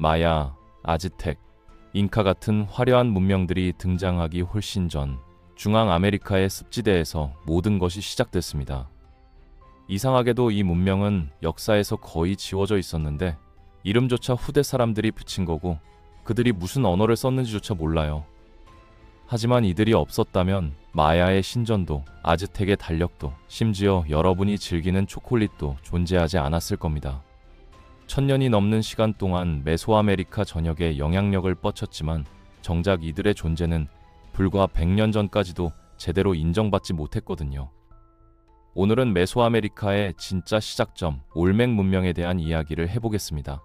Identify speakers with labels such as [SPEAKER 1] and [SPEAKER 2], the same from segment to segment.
[SPEAKER 1] 마야, 아즈텍, 잉카 같은 화려한 문명들이 등장하기 훨씬 전 중앙 아메리카의 습지대에서 모든 것이 시작됐습니다. 이상하게도 이 문명은 역사에서 거의 지워져 있었는데 이름조차 후대 사람들이 붙인 거고 그들이 무슨 언어를 썼는지조차 몰라요. 하지만 이들이 없었다면 마야의 신전도 아즈텍의 달력도 심지어 여러분이 즐기는 초콜릿도 존재하지 않았을 겁니다. 천년이 넘는 시간 동안 메소아메리카 전역에 영향력을 뻗쳤지만 정작 이들의 존재는 불과 100년 전까지도 제대로 인정받지 못했거든요. 오늘은 메소아메리카의 진짜 시작점 올맥 문명에 대한 이야기를 해보겠습니다.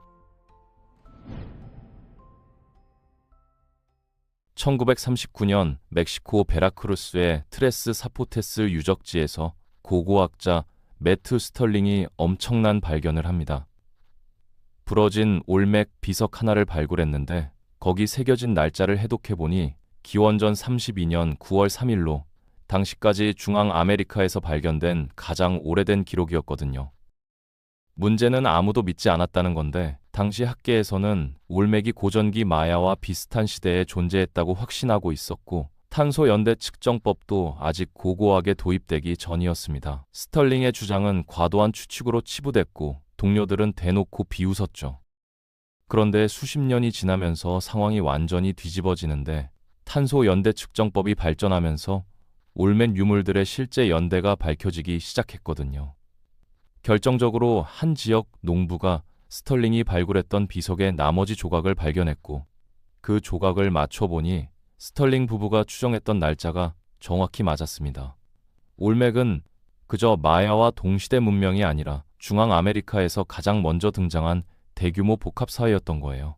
[SPEAKER 1] 1939년 멕시코 베라크루스의 트레스 사포테스 유적지에서 고고학자 매트 스털링이 엄청난 발견을 합니다. 부러진 올맥 비석 하나를 발굴했는데 거기 새겨진 날짜를 해독해 보니 기원전 32년 9월 3일로 당시까지 중앙 아메리카에서 발견된 가장 오래된 기록이었거든요. 문제는 아무도 믿지 않았다는 건데 당시 학계에서는 올맥이 고전기 마야와 비슷한 시대에 존재했다고 확신하고 있었고 탄소 연대 측정법도 아직 고고하게 도입되기 전이었습니다. 스털링의 주장은 과도한 추측으로 치부됐고 동료들은 대놓고 비웃었죠. 그런데 수십 년이 지나면서 상황이 완전히 뒤집어지는데 탄소 연대 측정법이 발전하면서 올맥 유물들의 실제 연대가 밝혀지기 시작했거든요. 결정적으로 한 지역 농부가 스털링이 발굴했던 비석의 나머지 조각을 발견했고 그 조각을 맞춰보니 스털링 부부가 추정했던 날짜가 정확히 맞았습니다. 올맥은 그저 마야와 동시대 문명이 아니라 중앙 아메리카에서 가장 먼저 등장한 대규모 복합 사회였던 거예요.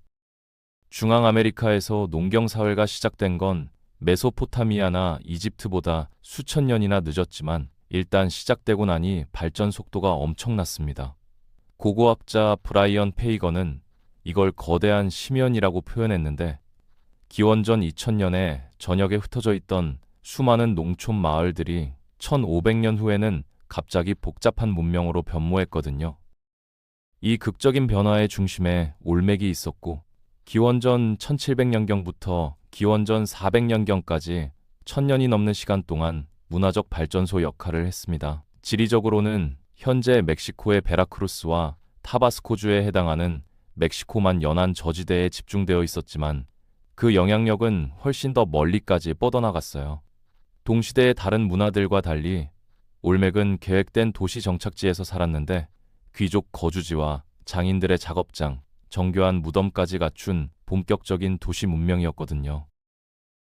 [SPEAKER 1] 중앙 아메리카에서 농경 사회가 시작된 건 메소포타미아나 이집트보다 수천 년이나 늦었지만 일단 시작되고 나니 발전 속도가 엄청났습니다. 고고학자 브라이언 페이건은 이걸 거대한 심연이라고 표현했는데 기원전 2000년에 전역에 흩어져 있던 수많은 농촌 마을들이 1500년 후에는 갑자기 복잡한 문명으로 변모했거든요. 이 극적인 변화의 중심에 올맥이 있었고 기원전 1700년경부터 기원전 400년경까지 천년이 넘는 시간 동안 문화적 발전소 역할을 했습니다. 지리적으로는 현재 멕시코의 베라크루스와 타바스코주에 해당하는 멕시코만 연안 저지대에 집중되어 있었지만 그 영향력은 훨씬 더 멀리까지 뻗어나갔어요. 동시대의 다른 문화들과 달리 올맥은 계획된 도시 정착지에서 살았는데 귀족 거주지와 장인들의 작업장, 정교한 무덤까지 갖춘 본격적인 도시 문명이었거든요.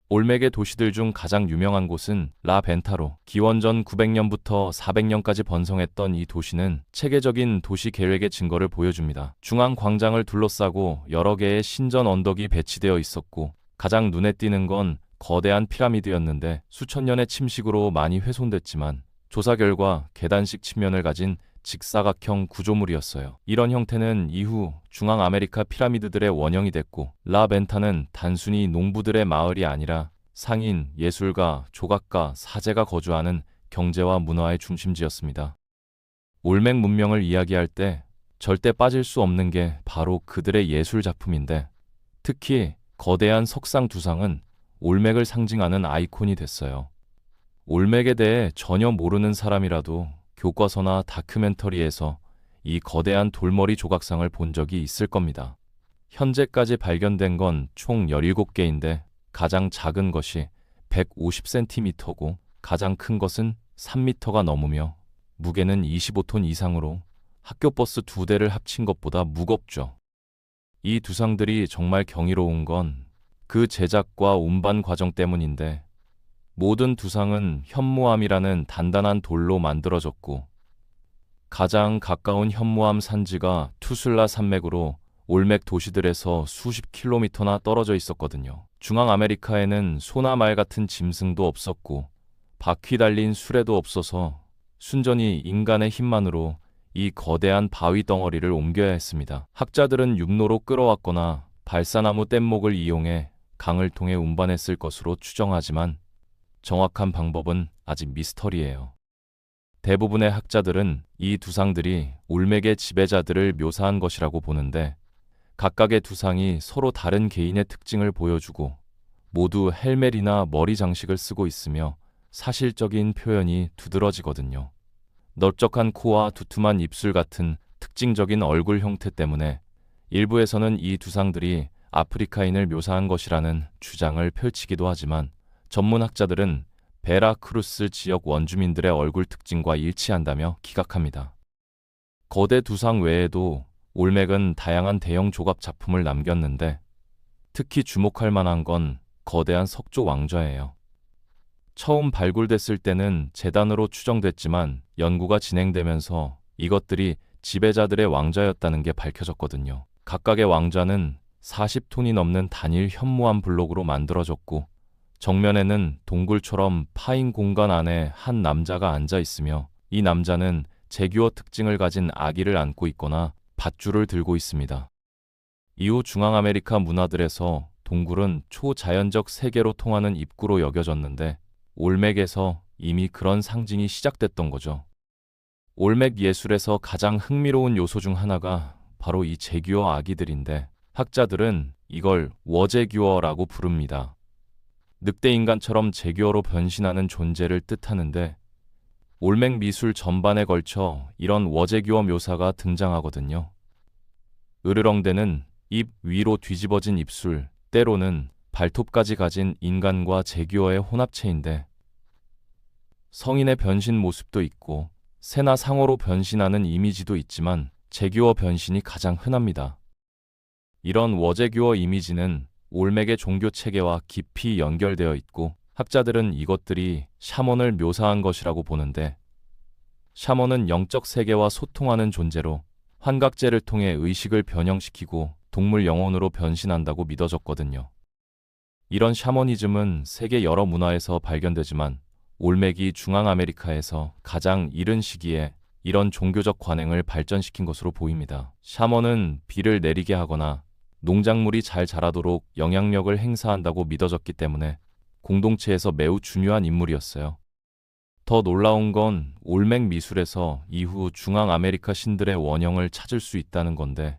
[SPEAKER 1] 올맥의 도시들 중 가장 유명한 곳은 라 벤타로. 기원전 900년부터 400년까지 번성했던 이 도시는 체계적인 도시 계획의 증거를 보여줍니다. 중앙 광장을 둘러싸고 여러 개의 신전 언덕이 배치되어 있었고 가장 눈에 띄는 건 거대한 피라미드였는데 수천 년의 침식으로 많이 훼손됐지만 조사 결과 계단식 측면을 가진 직사각형 구조물이었어요. 이런 형태는 이후 중앙 아메리카 피라미드들의 원형이 됐고 라벤타는 단순히 농부들의 마을이 아니라 상인, 예술가, 조각가, 사제가 거주하는 경제와 문화의 중심지였습니다. 올맥 문명을 이야기할 때 절대 빠질 수 없는 게 바로 그들의 예술 작품인데 특히 거대한 석상 두상은 올맥을 상징하는 아이콘이 됐어요. 올맥에 대해 전혀 모르는 사람이라도 교과서나 다큐멘터리에서 이 거대한 돌머리 조각상을 본 적이 있을 겁니다. 현재까지 발견된 건 총 17개인데 가장 작은 것이 150cm고 가장 큰 것은 3m가 넘으며 무게는 25톤 이상으로 학교 버스 두 대를 합친 것보다 무겁죠. 이 두상들이 정말 경이로운 건 그 제작과 운반 과정 때문인데 모든 두상은 현무암이라는 단단한 돌로 만들어졌고 가장 가까운 현무암 산지가 투슬라 산맥으로 올맥 도시들에서 수십 킬로미터나 떨어져 있었거든요. 중앙 아메리카에는 소나 말 같은 짐승도 없었고 바퀴 달린 수레도 없어서 순전히 인간의 힘만으로 이 거대한 바위 덩어리를 옮겨야 했습니다. 학자들은 육로로 끌어왔거나 발사나무 뗏목을 이용해 강을 통해 운반했을 것으로 추정하지만 정확한 방법은 아직 미스터리예요. 대부분의 학자들은 이 두상들이 올맥의 지배자들을 묘사한 것이라고 보는데 각각의 두상이 서로 다른 개인의 특징을 보여주고 모두 헬멧이나 머리 장식을 쓰고 있으며 사실적인 표현이 두드러지거든요. 넓적한 코와 두툼한 입술 같은 특징적인 얼굴 형태 때문에 일부에서는 이 두상들이 아프리카인을 묘사한 것이라는 주장을 펼치기도 하지만 전문학자들은 베라크루스 지역 원주민들의 얼굴 특징과 일치한다며 기각합니다. 거대 두상 외에도 올맥은 다양한 대형 조각 작품을 남겼는데 특히 주목할 만한 건 거대한 석조 왕좌예요. 처음 발굴됐을 때는 재단으로 추정됐지만 연구가 진행되면서 이것들이 지배자들의 왕좌였다는 게 밝혀졌거든요. 각각의 왕좌는 40톤이 넘는 단일 현무암 블록으로 만들어졌고 정면에는 동굴처럼 파인 공간 안에 한 남자가 앉아 있으며 이 남자는 제규어 특징을 가진 아기를 안고 있거나 밧줄을 들고 있습니다. 이후 중앙아메리카 문화들에서 동굴은 초자연적 세계로 통하는 입구로 여겨졌는데 올맥에서 이미 그런 상징이 시작됐던 거죠. 올맥 예술에서 가장 흥미로운 요소 중 하나가 바로 이 제규어 아기들인데 학자들은 이걸 워제규어라고 부릅니다. 늑대 인간처럼 제규어로 변신하는 존재를 뜻하는데 올맥 미술 전반에 걸쳐 이런 워제규어 묘사가 등장하거든요. 으르렁대는 입 위로 뒤집어진 입술, 때로는 발톱까지 가진 인간과 제규어의 혼합체인데 성인의 변신 모습도 있고 새나 상어로 변신하는 이미지도 있지만 제규어 변신이 가장 흔합니다. 이런 워제규어 이미지는 올맥의 종교 체계와 깊이 연결되어 있고 학자들은 이것들이 샤먼을 묘사한 것이라고 보는데 샤먼은 영적 세계와 소통하는 존재로 환각제를 통해 의식을 변형시키고 동물 영혼으로 변신한다고 믿어졌거든요. 이런 샤머니즘은 세계 여러 문화에서 발견되지만 올맥이 중앙아메리카에서 가장 이른 시기에 이런 종교적 관행을 발전시킨 것으로 보입니다. 샤먼은 비를 내리게 하거나 농작물이 잘 자라도록 영향력을 행사한다고 믿어졌기 때문에 공동체에서 매우 중요한 인물이었어요. 더 놀라운 건 올맥 미술에서 이후 중앙 아메리카 신들의 원형을 찾을 수 있다는 건데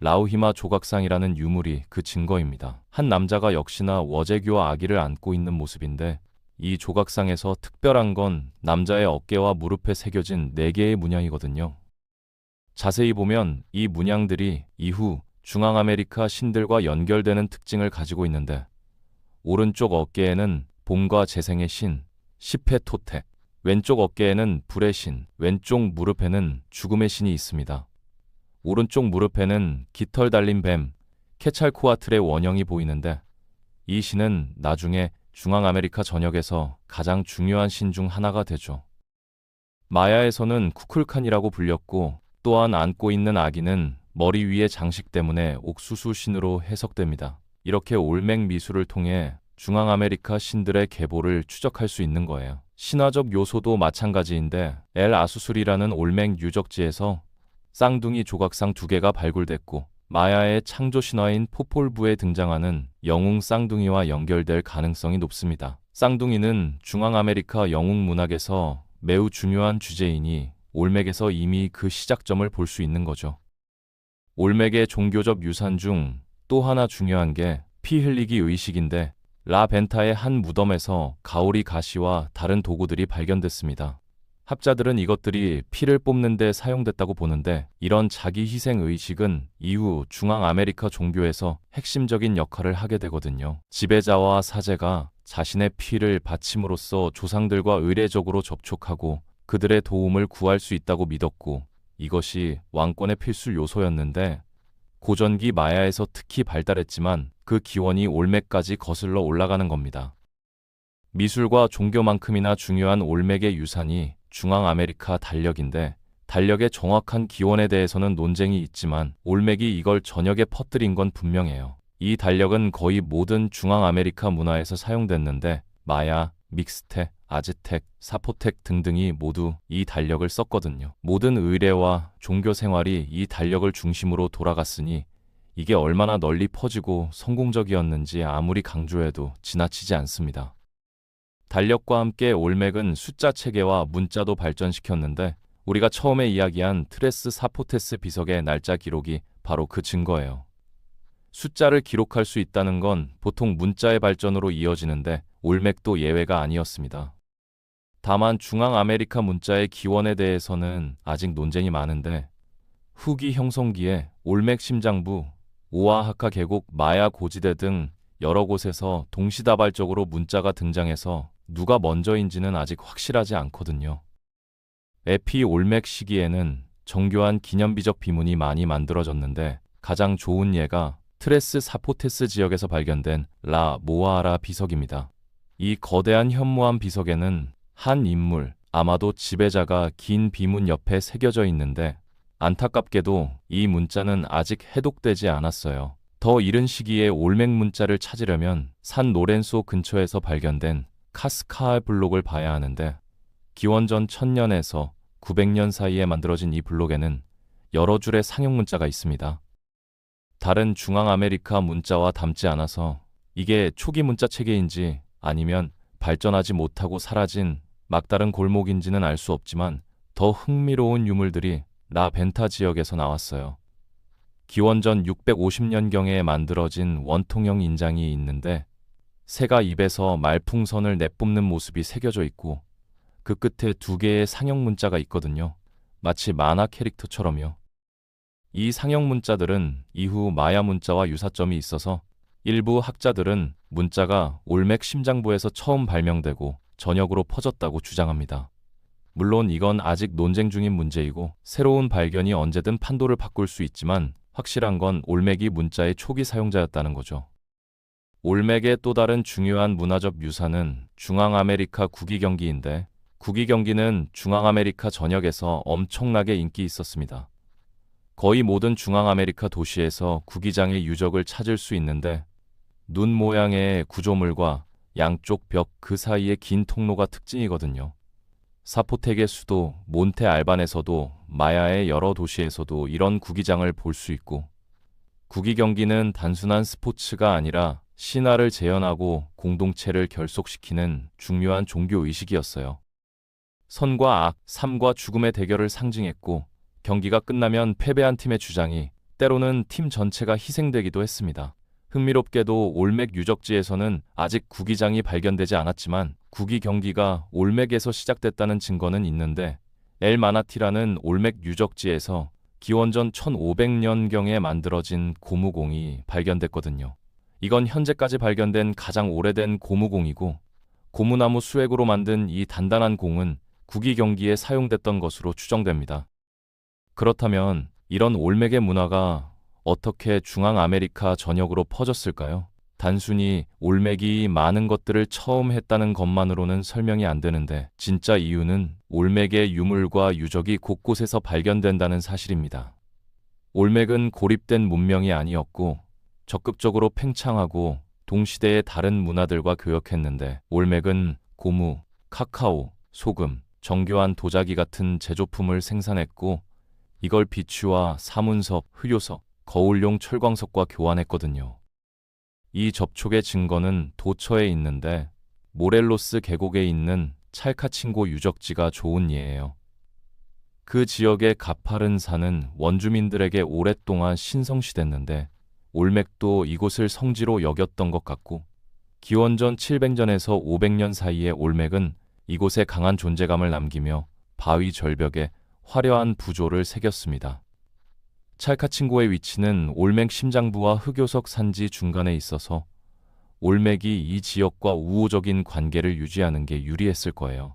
[SPEAKER 1] 라우히마 조각상이라는 유물이 그 증거입니다. 한 남자가 역시나 워제교와 아기를 안고 있는 모습인데 이 조각상에서 특별한 건 남자의 어깨와 무릎에 새겨진 네 개의 문양이거든요. 자세히 보면 이 문양들이 이후 중앙아메리카 신들과 연결되는 특징을 가지고 있는데 오른쪽 어깨에는 봄과 재생의 신, 시페토테, 왼쪽 어깨에는 불의 신, 왼쪽 무릎에는 죽음의 신이 있습니다. 오른쪽 무릎에는 깃털 달린 뱀, 케찰코아틀의 원형이 보이는데 이 신은 나중에 중앙아메리카 전역에서 가장 중요한 신 중 하나가 되죠. 마야에서는 쿠쿨칸이라고 불렸고 또한 안고 있는 아기는 머리 위의 장식 때문에 옥수수 신으로 해석됩니다. 이렇게 올맥 미술을 통해 중앙아메리카 신들의 계보를 추적할 수 있는 거예요. 신화적 요소도 마찬가지인데 엘 아수술이라는 올맥 유적지에서 쌍둥이 조각상 두 개가 발굴됐고 마야의 창조 신화인 포폴부에 등장하는 영웅 쌍둥이와 연결될 가능성이 높습니다. 쌍둥이는 중앙아메리카 영웅 문학에서 매우 중요한 주제이니 올맥에서 이미 그 시작점을 볼 수 있는 거죠. 올맥의 종교적 유산 중 또 하나 중요한 게 피 흘리기 의식인데 라벤타의 한 무덤에서 가오리 가시와 다른 도구들이 발견됐습니다. 학자들은 이것들이 피를 뽑는 데 사용됐다고 보는데 이런 자기 희생 의식은 이후 중앙 아메리카 종교에서 핵심적인 역할을 하게 되거든요. 지배자와 사제가 자신의 피를 바침으로써 조상들과 의례적으로 접촉하고 그들의 도움을 구할 수 있다고 믿었고 이것이 왕권의 필수 요소였는데 고전기 마야에서 특히 발달했지만 그 기원이 올맥까지 거슬러 올라가는 겁니다. 미술과 종교만큼이나 중요한 올맥의 유산이 중앙아메리카 달력인데 달력의 정확한 기원에 대해서는 논쟁이 있지만 올맥이 이걸 전역에 퍼뜨린 건 분명해요. 이 달력은 거의 모든 중앙아메리카 문화에서 사용됐는데 마야, 믹스테, 아즈텍, 사포텍 등등이 모두 이 달력을 썼거든요. 모든 의례와 종교 생활이 이 달력을 중심으로 돌아갔으니 이게 얼마나 널리 퍼지고 성공적이었는지 아무리 강조해도 지나치지 않습니다. 달력과 함께 올맥은 숫자 체계와 문자도 발전시켰는데 우리가 처음에 이야기한 트레스 사포테스 비석의 날짜 기록이 바로 그 증거예요. 숫자를 기록할 수 있다는 건 보통 문자의 발전으로 이어지는데 올맥도 예외가 아니었습니다. 다만 중앙 아메리카 문자의 기원에 대해서는 아직 논쟁이 많은데 후기 형성기에 올맥 심장부, 오아하카 계곡, 마야 고지대 등 여러 곳에서 동시다발적으로 문자가 등장해서 누가 먼저인지는 아직 확실하지 않거든요. 에피 올맥 시기에는 정교한 기념비적 비문이 많이 만들어졌는데 가장 좋은 예가 트레스 사포테스 지역에서 발견된 라 모아라 비석입니다. 이 거대한 현무암 비석에는 한 인물, 아마도 지배자가 긴 비문 옆에 새겨져 있는데 안타깝게도 이 문자는 아직 해독되지 않았어요. 더 이른 시기에 올맥 문자를 찾으려면 산 노렌소 근처에서 발견된 카스카알 블록을 봐야 하는데 기원전 1000년에서 900년 사이에 만들어진 이 블록에는 여러 줄의 상형 문자가 있습니다. 다른 중앙 아메리카 문자와 닮지 않아서 이게 초기 문자 체계인지 아니면 발전하지 못하고 사라진 막다른 골목인지는 알 수 없지만 더 흥미로운 유물들이 라 벤타 지역에서 나왔어요. 기원전 650년경에 만들어진 원통형 인장이 있는데 새가 입에서 말풍선을 내뿜는 모습이 새겨져 있고 그 끝에 두 개의 상형 문자가 있거든요. 마치 만화 캐릭터처럼요. 이 상형 문자들은 이후 마야 문자와 유사점이 있어서 일부 학자들은 문자가 올맥 심장부에서 처음 발명되고 전역으로 퍼졌다고 주장합니다. 물론 이건 아직 논쟁 중인 문제이고 새로운 발견이 언제든 판도를 바꿀 수 있지만 확실한 건 올맥이 문자의 초기 사용자였다는 거죠. 올맥의 또 다른 중요한 문화적 유산은 중앙아메리카 국기경기인데 국기경기는 중앙아메리카 전역에서 엄청나게 인기 있었습니다. 거의 모든 중앙아메리카 도시에서 구기장의 유적을 찾을 수 있는데 눈 모양의 구조물과 양쪽 벽 그 사이의 긴 통로가 특징이거든요. 사포텍의 수도 몬테 알반에서도 마야의 여러 도시에서도 이런 구기장을 볼 수 있고 구기 경기는 단순한 스포츠가 아니라 신화를 재현하고 공동체를 결속시키는 중요한 종교 의식이었어요. 선과 악, 삶과 죽음의 대결을 상징했고 경기가 끝나면 패배한 팀의 주장이 때로는 팀 전체가 희생되기도 했습니다. 흥미롭게도 올맥 유적지에서는 아직 구기장이 발견되지 않았지만 구기 경기가 올맥에서 시작됐다는 증거는 있는데 엘 마나티라는 올맥 유적지에서 기원전 1500년경에 만들어진 고무공이 발견됐거든요. 이건 현재까지 발견된 가장 오래된 고무공이고 고무나무 수액으로 만든 이 단단한 공은 구기 경기에 사용됐던 것으로 추정됩니다. 그렇다면 이런 올맥의 문화가 어떻게 중앙 아메리카 전역으로 퍼졌을까요? 단순히 올맥이 많은 것들을 처음 했다는 것만으로는 설명이 안 되는데 진짜 이유는 올맥의 유물과 유적이 곳곳에서 발견된다는 사실입니다. 올맥은 고립된 문명이 아니었고 적극적으로 팽창하고 동시대의 다른 문화들과 교역했는데 올맥은 고무, 카카오, 소금, 정교한 도자기 같은 제조품을 생산했고 이걸 비추와 사문석, 흑요석, 거울용 철광석과 교환했거든요. 이 접촉의 증거는 도처에 있는데 모렐로스 계곡에 있는 찰카친고 유적지가 좋은 예예요. 그 지역의 가파른 산은 원주민들에게 오랫동안 신성시됐는데 올맥도 이곳을 성지로 여겼던 것 같고 기원전 700년에서 500년 사이에 올맥은 이곳에 강한 존재감을 남기며 바위 절벽에 화려한 부조를 새겼습니다. 찰카친고의 위치는 올맥 심장부와 흑요석 산지 중간에 있어서 올맥이 이 지역과 우호적인 관계를 유지하는 게 유리했을 거예요.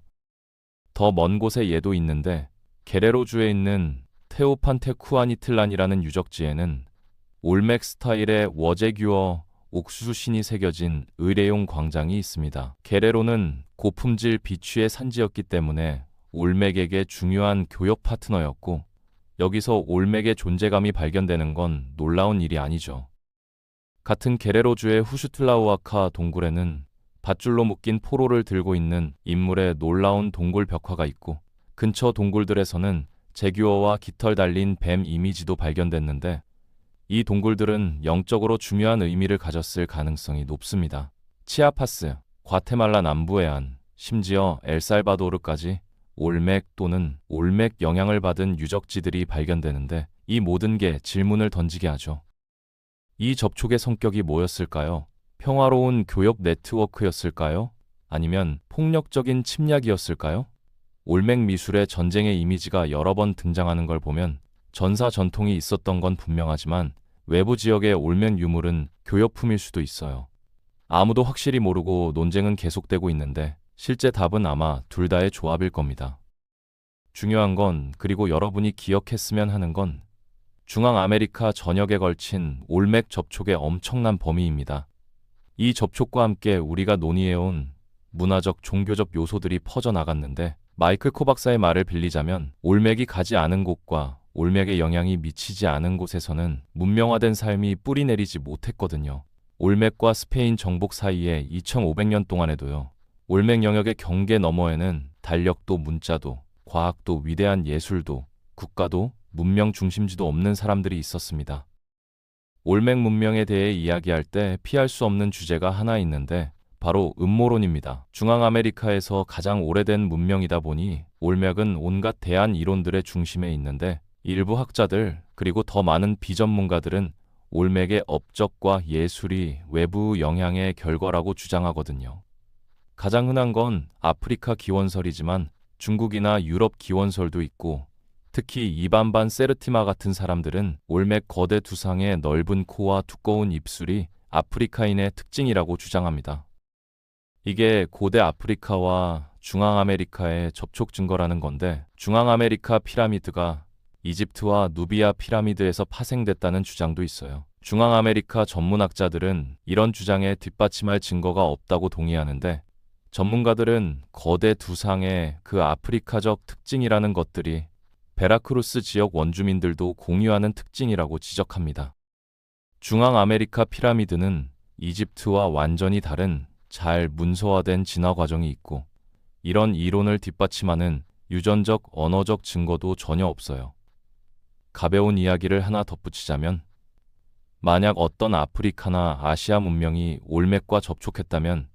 [SPEAKER 1] 더 먼 곳에 얘도 있는데 게레로주에 있는 테오판테쿠아니틀란이라는 유적지에는 올맥 스타일의 워제규어 옥수수신이 새겨진 의뢰용 광장이 있습니다. 게레로는 고품질 비취의 산지였기 때문에 올맥에게 중요한 교역 파트너였고 여기서 올맥의 존재감이 발견되는 건 놀라운 일이 아니죠. 같은 게레로주의 후슈틀라우아카 동굴에는 밧줄로 묶인 포로를 들고 있는 인물의 놀라운 동굴 벽화가 있고 근처 동굴들에서는 제규어와 깃털 달린 뱀 이미지도 발견됐는데 이 동굴들은 영적으로 중요한 의미를 가졌을 가능성이 높습니다. 치아파스, 과테말라 남부의 안, 심지어 엘살바도르까지 올맥 또는 올맥 영향을 받은 유적지들이 발견되는데 이 모든 게 질문을 던지게 하죠. 이 접촉의 성격이 뭐였을까요? 평화로운 교역 네트워크였을까요? 아니면 폭력적인 침략이었을까요? 올맥 미술의 전쟁의 이미지가 여러 번 등장하는 걸 보면 전사 전통이 있었던 건 분명하지만 외부 지역의 올맥 유물은 교역품일 수도 있어요. 아무도 확실히 모르고 논쟁은 계속되고 있는데 실제 답은 아마 둘 다의 조합일 겁니다. 중요한 건 그리고 여러분이 기억했으면 하는 건 중앙 아메리카 전역에 걸친 올맥 접촉의 엄청난 범위입니다. 이 접촉과 함께 우리가 논의해온 문화적 종교적 요소들이 퍼져나갔는데 마이클 코 박사의 말을 빌리자면 올맥이 가지 않은 곳과 올맥의 영향이 미치지 않은 곳에서는 문명화된 삶이 뿌리내리지 못했거든요. 올맥과 스페인 정복 사이에 2500년 동안에도요. 올맥 영역의 경계 너머에는 달력도 문자도 과학도 위대한 예술도 국가도 문명 중심지도 없는 사람들이 있었습니다. 올맥 문명에 대해 이야기할 때 피할 수 없는 주제가 하나 있는데 바로 음모론입니다. 중앙아메리카에서 가장 오래된 문명이다 보니 올맥은 온갖 대안 이론들의 중심에 있는데 일부 학자들 그리고 더 많은 비전문가들은 올맥의 업적과 예술이 외부 영향의 결과라고 주장하거든요. 가장 흔한 건 아프리카 기원설이지만 중국이나 유럽 기원설도 있고 특히 이반반 세르티마 같은 사람들은 올맥 거대 두상의 넓은 코와 두꺼운 입술이 아프리카인의 특징이라고 주장합니다. 이게 고대 아프리카와 중앙아메리카의 접촉 증거라는 건데 중앙아메리카 피라미드가 이집트와 누비아 피라미드에서 파생됐다는 주장도 있어요. 중앙아메리카 전문학자들은 이런 주장에 뒷받침할 증거가 없다고 동의하는데 전문가들은 거대 두상의 그 아프리카적 특징이라는 것들이 베라크루스 지역 원주민들도 공유하는 특징이라고 지적합니다. 중앙 아메리카 피라미드는 이집트와 완전히 다른 잘 문서화된 진화 과정이 있고 이런 이론을 뒷받침하는 유전적 언어적 증거도 전혀 없어요. 가벼운 이야기를 하나 덧붙이자면 만약 어떤 아프리카나 아시아 문명이 올맥과 접촉했다면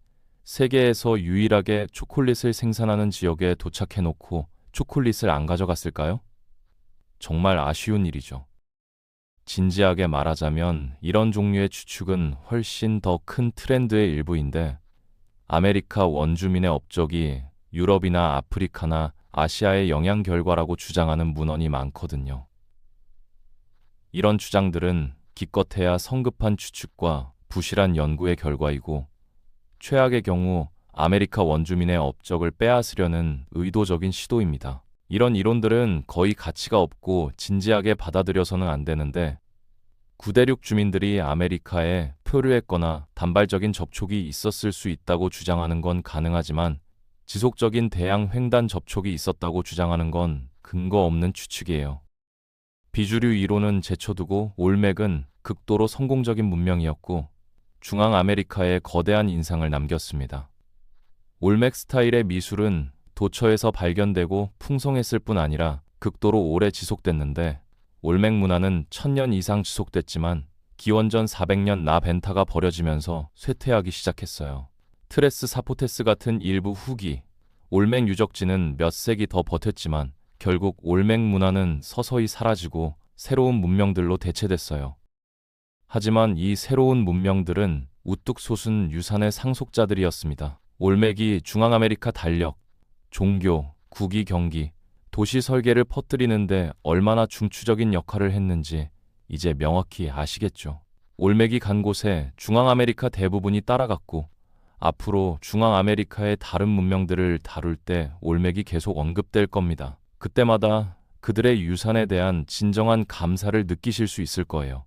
[SPEAKER 1] 세계에서 유일하게 초콜릿을 생산하는 지역에 도착해 놓고 초콜릿을 안 가져갔을까요? 정말 아쉬운 일이죠. 진지하게 말하자면 이런 종류의 추측은 훨씬 더 큰 트렌드의 일부인데 아메리카 원주민의 업적이 유럽이나 아프리카나 아시아의 영향 결과라고 주장하는 문헌이 많거든요. 이런 주장들은 기껏해야 성급한 추측과 부실한 연구의 결과이고 최악의 경우 아메리카 원주민의 업적을 빼앗으려는 의도적인 시도입니다. 이런 이론들은 거의 가치가 없고 진지하게 받아들여서는 안 되는데 구대륙 주민들이 아메리카에 표류했거나 단발적인 접촉이 있었을 수 있다고 주장하는 건 가능하지만 지속적인 대양 횡단 접촉이 있었다고 주장하는 건 근거 없는 추측이에요. 비주류 이론은 제쳐두고 올맥은 극도로 성공적인 문명이었고 중앙 아메리카에 거대한 인상을 남겼습니다. 올맥 스타일의 미술은 도처에서 발견되고 풍성했을 뿐 아니라 극도로 오래 지속됐는데 올맥 문화는 천년 이상 지속됐지만 기원전 400년 나 벤타가 버려지면서 쇠퇴하기 시작했어요. 트레스 사포테스 같은 일부 후기 올맥 유적지는 몇 세기 더 버텼지만 결국 올맥 문화는 서서히 사라지고 새로운 문명들로 대체됐어요. 하지만 이 새로운 문명들은 우뚝 솟은 유산의 상속자들이었습니다. 올맥이 중앙아메리카 달력, 종교, 국위 경기, 도시 설계를 퍼뜨리는데 얼마나 중추적인 역할을 했는지 이제 명확히 아시겠죠. 올맥이 간 곳에 중앙아메리카 대부분이 따라갔고 앞으로 중앙아메리카의 다른 문명들을 다룰 때 올맥이 계속 언급될 겁니다. 그때마다 그들의 유산에 대한 진정한 감사를 느끼실 수 있을 거예요.